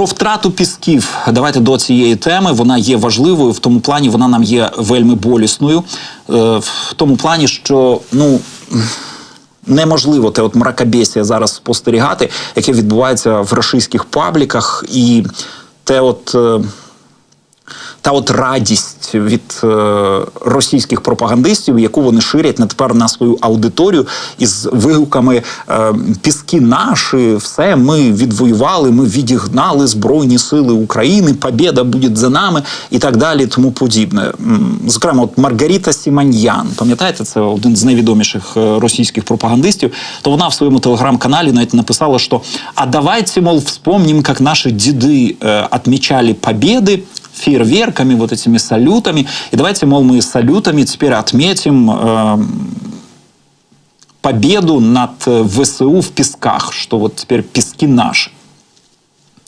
Про втрату пісків. Давайте до цієї теми. Вона є важливою в тому плані, вона нам є вельми болісною. Е, В тому плані, що ну. Неможливо те от мракобесія зараз спостерігати, яке відбувається в російських пабліках, і те, от е, та от радість від е, російських пропагандистів, яку вони ширять на тепер на свою аудиторію із вигуками е, піски наші, все ми відвоювали, ми відігнали збройні сили України, побєда буде за нами і так далі, тому подібне. Зокрема, от Маргарита Сіманьян, пам'ятаєте, це один з найвідоміших е, російських пропагандистів. То вона в своєму телеграм-каналі навіть написала, що а давайте, мол, вспомним, як наші діди отмечали победы фейерверками, вот этими салютами. И давайте, мол, мы салютами теперь отметим э, победу над э, ВСУ в Пісках, що от тепер Піски наші.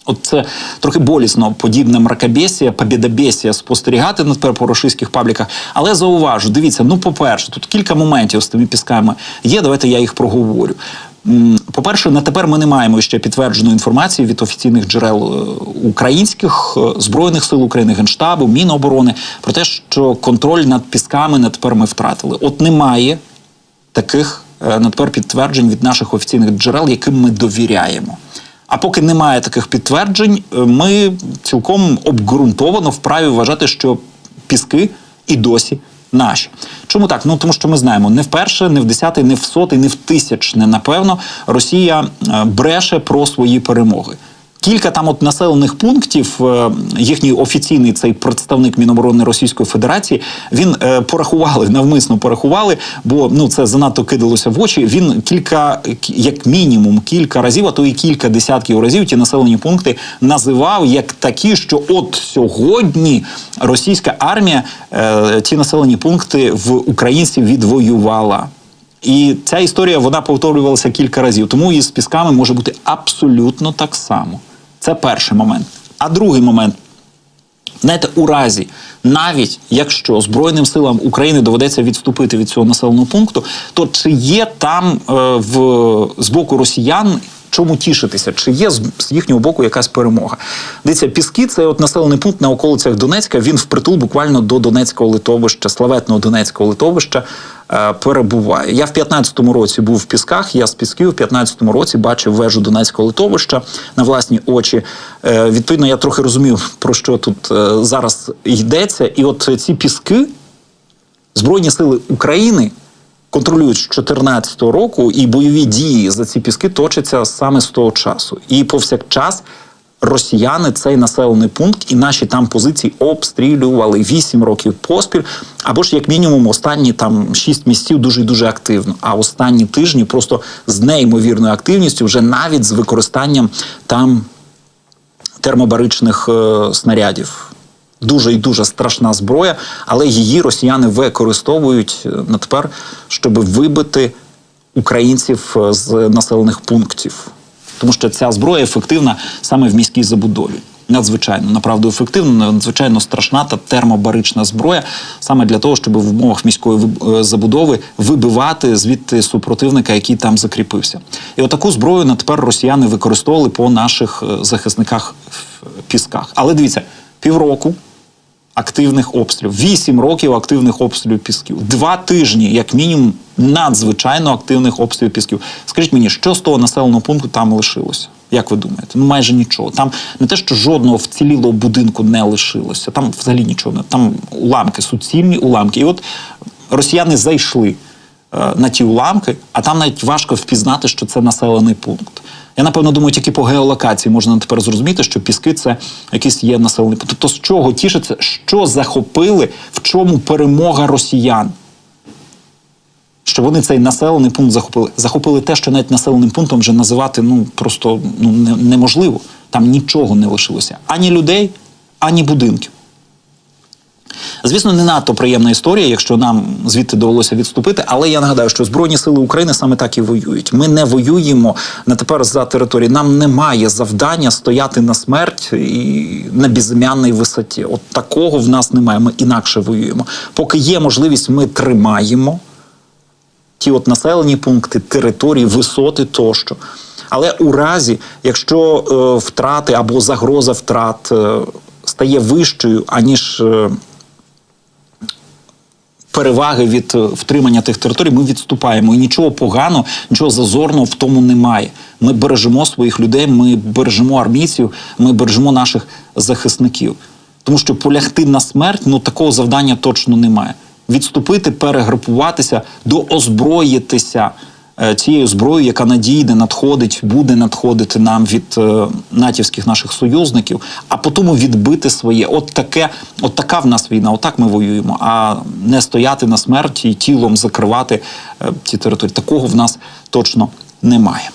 От це трохи болісно подібне мракобесія, побєдобесія спостерігати на тепер по російських пабліках. Але зауважу, дивіться, ну по-перше, тут кілька моментів з тими пісками є. Давайте я їх проговорю. По-перше, на тепер ми не маємо ще підтвердженої інформації від офіційних джерел е, українських е, збройних сил України, генштабу, Міноборони про те, що контроль над пісками на тепер ми втратили. От немає таких е, на тепер підтверджень від наших офіційних джерел, яким ми довіряємо. А поки немає таких підтверджень, ми цілком обґрунтовано вправі вважати, що піски і досі наші. Чому так? Ну тому що ми знаємо, не вперше, не в десятий, не в сотий, не в тисячне, напевно, Росія е, бреше про свої перемоги. Кілька там от населених пунктів, е, їхній офіційний цей представник Міноборони Російської Федерації, він е, порахували, навмисно порахували, бо ну це занадто кидалося в очі. Він кілька, як мінімум, кілька разів, а то і кілька десятків разів ті населені пункти називав як такі, що от сьогодні російська армія е, ті населені пункти в українців відвоювала. І ця історія вона повторювалася кілька разів. Тому і з пісками може бути абсолютно так само. Це перший момент. А другий момент. Знаєте, у разі, навіть якщо Збройним силам України доведеться відступити від цього населеного пункту, то чи є там е, в, з боку росіян чому тішитися? Чи є з, їхнього боку якась перемога? Дивіться, Піски це от населений пункт на околицях Донецька. Він впритул буквально до Донецького литовища, славетного Донецького литовища. е, Перебуває. Я в 15-му році був в Пісках. Я з Пісків в 15-му році бачив вежу Донецького литовища на власні очі. Е, Відповідно, я трохи розумів, про що тут е, зараз йдеться. І от ці піски, Збройні сили України контролюють з 2014 року, і бойові дії за ці піски точаться саме з того часу. І повсякчас росіяни цей населений пункт і наші там позиції обстрілювали 8 років поспіль, або ж як мінімум останні там 6 місяців дуже дуже активно. А останні тижні просто з неймовірною активністю, вже навіть з використанням там термобаричних е, снарядів. Дуже і дуже страшна зброя, але її росіяни використовують е, на тепер, щоб вибити українців е, з населених пунктів. Тому що ця зброя ефективна саме в міській забудові. Надзвичайно направду ефективна, надзвичайно страшна та термобарична зброя, саме для того, щоб в умовах міської е, забудови вибивати звідти супротивника, який там закріпився. І отаку зброю на тепер росіяни використовували по наших захисниках в пісках. Але дивіться, півроку активних обстрілів, вісім років активних обстрілів пісків, два тижні, як мінімум, надзвичайно активних обстрілів пісків. Скажіть мені, що з того населеного пункту там лишилося? Як ви думаєте? Ну майже нічого. Там не те, що жодного вцілілого будинку не лишилося. Там взагалі нічого не там уламки, суцільні уламки. І от росіяни зайшли на ті уламки, а там навіть важко впізнати, що це населений пункт. Я напевно думаю, тільки по геолокації можна тепер зрозуміти, що піски це якийсь є населений пункт. Тобто з чого тішиться, що захопили, в чому перемога росіян? Що вони цей населений пункт захопили. Захопили те, що навіть населеним пунктом вже називати ну просто ну неможливо. Там нічого не лишилося ані людей, ані будинків. Звісно, не надто приємна історія, якщо нам звідти довелося відступити. Але я нагадаю, що Збройні сили України саме так і воюють. Ми не воюємо на тепер за території. Нам немає завдання стояти на смерть і на безім'янній висоті. От такого в нас немає. Ми інакше воюємо. Поки є можливість, ми тримаємо ті от населені пункти, території, висоти тощо. Але у разі, якщо е, втрати або загроза втрат е, стає вищою, аніж е, переваги від е, втримання тих територій, ми відступаємо. І нічого поганого, нічого зазорного в тому немає. Ми бережемо своїх людей, ми бережемо армійців, ми бережемо наших захисників. Тому що полягти на смерть, ну такого завдання точно немає. Відступити, перегрупуватися, доозброїтися е, тією зброєю, яка надійде, надходить, буде надходити нам від е, натівських наших союзників, а потім відбити своє. От таке, от така в нас війна, отак ми воюємо, а не стояти на смерті і тілом закривати ці території. Такого в нас точно немає.